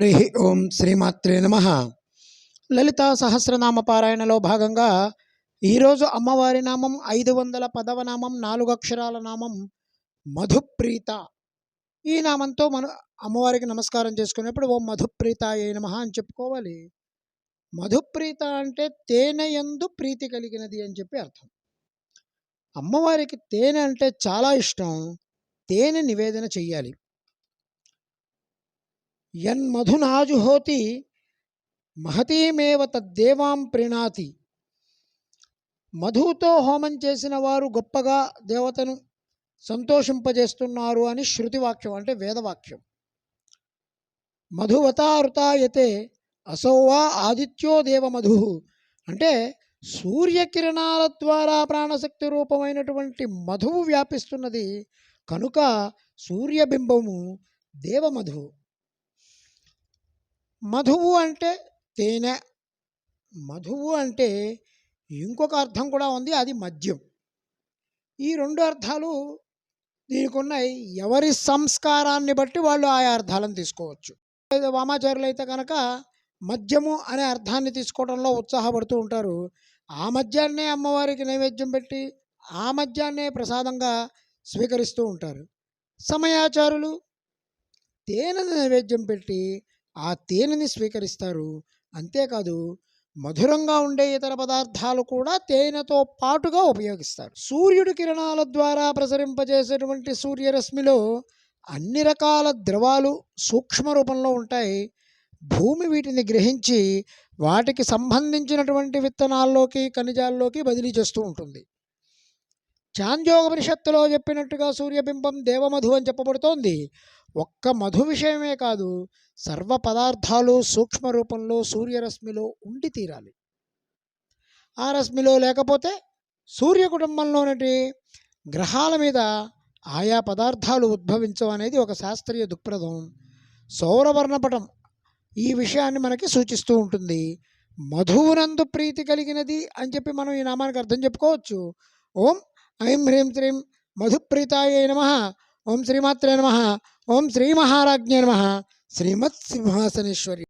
హరి ఓం శ్రీమాత్రే నమ. లలిత సహస్రనామ పారాయణలో భాగంగా ఈరోజు అమ్మవారి నామం ఐదు వందల పదవ నామం నాలుగు అక్షరాల నామం మధుప్రీత. ఈ నామంతో మన అమ్మవారికి నమస్కారం చేసుకునేప్పుడు ఓం మధుప్రీత ఏ నమ అని చెప్పుకోవాలి. మధుప్రీత అంటే తేనె యందు ప్రీతి కలిగినది అని చెప్పి అర్థం. అమ్మవారికి తేనె అంటే చాలా ఇష్టం. తేనె నివేదన చెయ్యాలి. యన్మధునాజుహోతి మహతీమేవ తద్దేవాం ప్రీణాతి. మధుతో హోమం చేసిన వారు గొప్పగా దేవతను సంతోషింపజేస్తున్నారు అని శృతివాక్యం అంటే వేదవాక్యం. మధువతారుతాయతే అసౌవా ఆదిత్యో దేవమధు. అంటే సూర్యకిరణాల ద్వారా ప్రాణశక్తి రూపమైనటువంటి మధువు వ్యాపిస్తున్నది కనుక సూర్యబింబము దేవమధువు మధువు అంటే తేనె. మధువు అంటే ఇంకొక అర్థం కూడా ఉంది అది మద్యం. ఈ రెండు అర్థాలు దీనికి ఉన్నాయి ఎవరి సంస్కారాన్ని బట్టి వాళ్ళు ఆయా అర్థాలను తీసుకోవచ్చు. వామాచారులు అయితే కనుక మద్యము అనే అర్థాన్ని తీసుకోవడంలో ఉత్సాహపడుతూ ఉంటారు. ఆ మద్యాన్నే అమ్మవారికి నైవేద్యం పెట్టి ఆ మద్యాన్నే ప్రసాదంగా స్వీకరిస్తూ ఉంటారు. సమయాచారులు తేనెను నైవేద్యం పెట్టి ఆ తేనెని స్వీకరిస్తారు. అంతేకాదు మధురంగా ఉండే ఇతర పదార్థాలు కూడా తేనెతో పాటుగా ఉపయోగిస్తారు. సూర్యుడి కిరణాల ద్వారా ప్రసరింపజేసేటువంటి సూర్యరశ్మిలో అన్ని రకాల ద్రవాలు సూక్ష్మ రూపంలో ఉంటాయి. భూమి వీటిని గ్రహించి వాటికి సంబంధించినటువంటి విత్తనాల్లోకి ఖనిజాల్లోకి బదిలీ చేస్తూ ఉంటుంది. చాంద్యోగపనిషత్తులో చెప్పినట్టుగా సూర్యబింబం దేవమధు అని చెప్పబడుతోంది. ఒక్క మధు విషయమే కాదు సర్వ పదార్థాలు సూక్ష్మ రూపంలో సూర్యరశ్మిలో ఉండి తీరాలి. ఆ రశ్మిలో లేకపోతే సూర్య కుటుంబంలోనటి గ్రహాల మీద ఆయా పదార్థాలు ఉద్భవించవు అనేది ఒక శాస్త్రీయ దృక్పథం. సౌరవర్ణపటం ఈ విషయాన్ని మనకి సూచిస్తూ ఉంటుంది. మధువునందు ప్రీతి కలిగినది అని చెప్పి మనం ఈ నామానికి అర్థం చెప్పుకోవచ్చు. ఓం ఐం హ్రీం శ్రీం మధుప్రీతాయ నమ. ఓం శ్రీమాత్రే నమ. ఓం శ్రీమహారాజ్ఞే నమ. శ్రీమత్ సింహాసనేశ్వరి